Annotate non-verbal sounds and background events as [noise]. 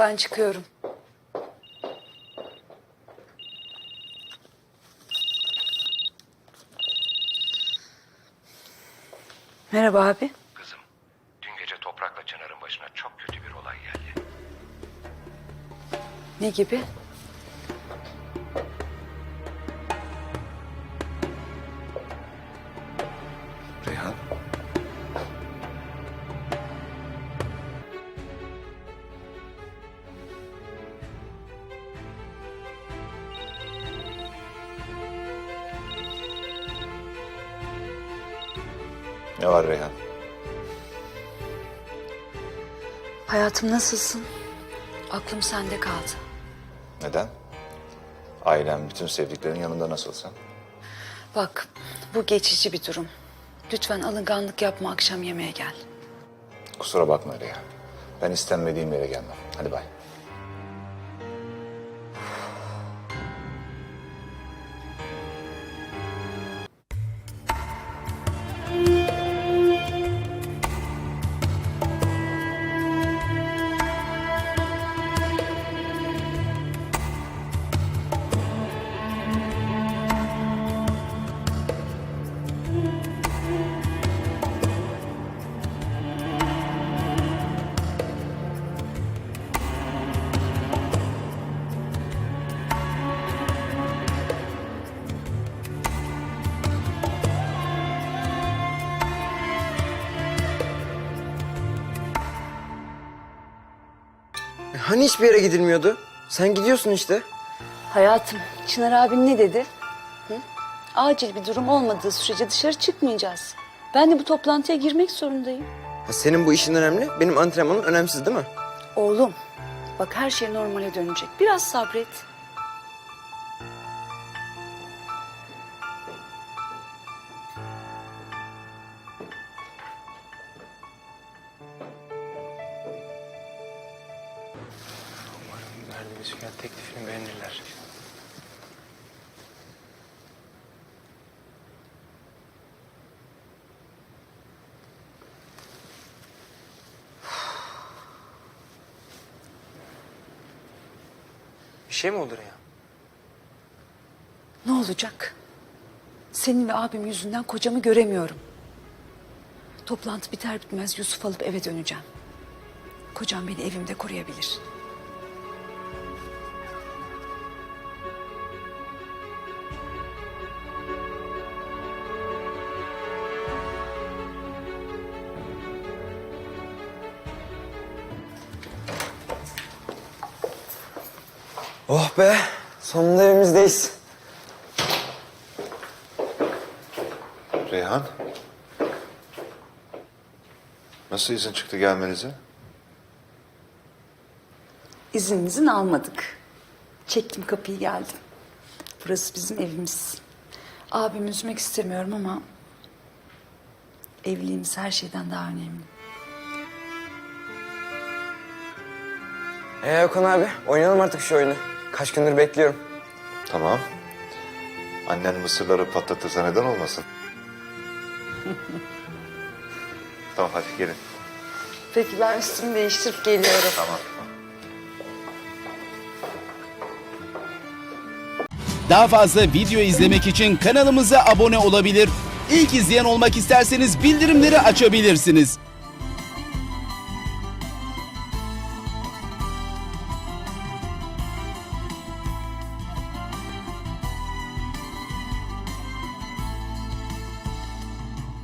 Ben çıkıyorum. Merhaba abi. Kızım, dün gece Toprak'la Çınar'ın başına çok kötü bir olay geldi. Ne gibi? Ne var Reyhan? Hayatım nasılsın? Aklım sende kaldı. Neden? Ailen, bütün sevdiklerin yanında nasılsın? Bak bu geçici bir durum. Lütfen alınganlık yapma akşam yemeğe gel. Kusura bakma Reyhan. Ben istenmediğim yere gelmem. Hadi bay. Hani hiçbir yere gidilmiyordu? Sen gidiyorsun işte. Hayatım Çınar abin ne dedi? Hı? Acil bir durum olmadığı sürece dışarı çıkmayacağız. Ben de bu toplantıya girmek zorundayım. Ha, senin bu işin önemli, benim antrenmanım önemsiz değil mi? Oğlum bak her şey normale dönecek. Biraz sabret. Fiyat teklifini beğenirler. Bir şey mi olur ya? Ne olacak? Senin ve abim yüzünden kocamı göremiyorum. Toplantı biter bitmez Yusuf alıp eve döneceğim. Kocam beni evimde koruyabilir. Oh be, sonunda evimizdeyiz. Reyhan? Nasıl izin çıktı gelmenize? İzinimizin almadık. Çektim kapıyı geldim. Burası bizim evimiz. Abimi üzmek istemiyorum ama... ...evliliğimiz her şeyden daha önemli. Ee Okan abi, oynayalım artık şu oyunu. Kaç gündür bekliyorum. Tamam. Annen mısırları patlatırsa neden olmasın? [laughs] tamam hadi gelin. Peki ben üstümü değiştirip geliyorum. Tamam. Daha fazla video izlemek için kanalımıza abone olabilir. İlk izleyen olmak isterseniz bildirimleri açabilirsiniz.